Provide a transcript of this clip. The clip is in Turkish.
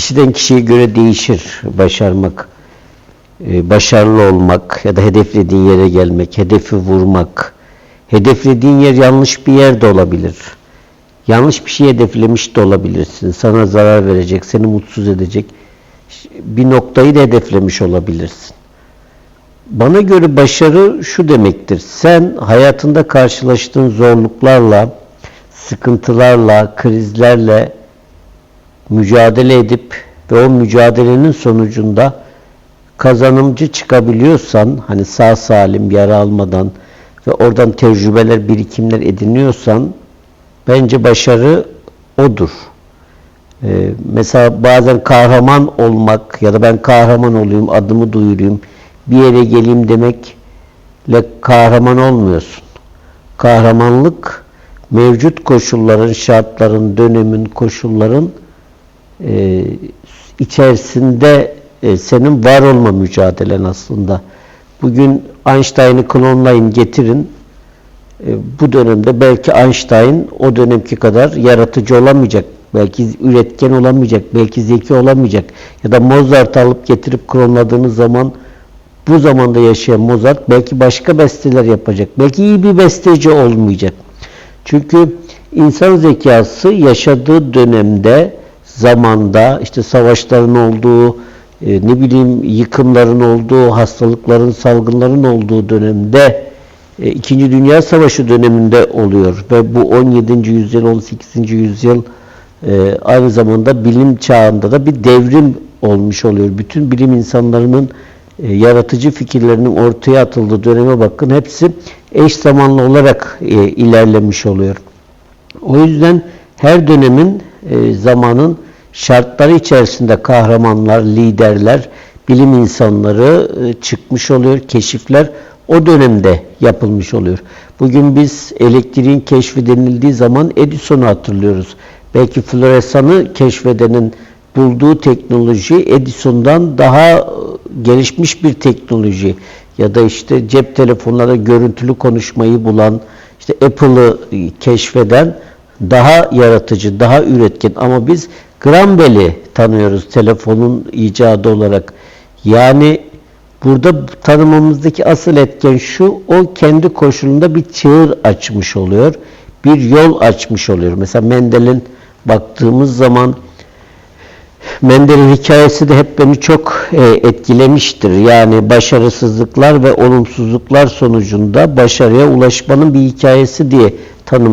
kişiden kişiye göre değişir başarmak. Ee, başarılı olmak ya da hedeflediğin yere gelmek, hedefi vurmak. Hedeflediğin yer yanlış bir yer de olabilir. Yanlış bir şey hedeflemiş de olabilirsin. Sana zarar verecek, seni mutsuz edecek bir noktayı da hedeflemiş olabilirsin. Bana göre başarı şu demektir. Sen hayatında karşılaştığın zorluklarla, sıkıntılarla, krizlerle mücadele edip ve o mücadelenin sonucunda kazanımcı çıkabiliyorsan, hani sağ salim yara almadan ve oradan tecrübeler, birikimler ediniyorsan bence başarı odur. Ee, mesela bazen kahraman olmak ya da ben kahraman olayım, adımı duyurayım, bir yere geleyim demekle kahraman olmuyorsun. Kahramanlık mevcut koşulların, şartların, dönemin, koşulların e, içerisinde e, senin var olma mücadelen aslında. Bugün Einstein'ı klonlayın, getirin. E, bu dönemde belki Einstein o dönemki kadar yaratıcı olamayacak. Belki üretken olamayacak, belki zeki olamayacak. Ya da Mozart alıp getirip klonladığınız zaman bu zamanda yaşayan Mozart belki başka besteler yapacak. Belki iyi bir besteci olmayacak. Çünkü insan zekası yaşadığı dönemde, zamanda, işte savaşların olduğu, e, ne bileyim yıkımların olduğu, hastalıkların, salgınların olduğu dönemde, e, İkinci Dünya Savaşı döneminde oluyor ve bu 17. yüzyıl, 18. yüzyıl e, aynı zamanda bilim çağında da bir devrim olmuş oluyor. Bütün bilim insanlarının e, yaratıcı fikirlerinin ortaya atıldığı döneme bakın hepsi eş zamanlı olarak e, ilerlemiş oluyor. O yüzden her dönemin e, zamanın şartları içerisinde kahramanlar, liderler, bilim insanları e, çıkmış oluyor, keşifler o dönemde yapılmış oluyor. Bugün biz elektriğin keşfi denildiği zaman Edison'u hatırlıyoruz. Belki floresanı keşfedenin bulduğu teknoloji Edison'dan daha e, gelişmiş bir teknoloji ya da işte cep telefonlara görüntülü konuşmayı bulan, işte Apple'ı keşfeden daha yaratıcı, daha üretken ama biz Graham Bell'i tanıyoruz telefonun icadı olarak. Yani burada tanımamızdaki asıl etken şu, o kendi koşulunda bir çığır açmış oluyor, bir yol açmış oluyor. Mesela Mendel'in baktığımız zaman Mendel'in hikayesi de hep beni çok e, etkilemiştir. Yani başarısızlıklar ve olumsuzluklar sonucunda başarıya ulaşmanın bir hikayesi diye tanım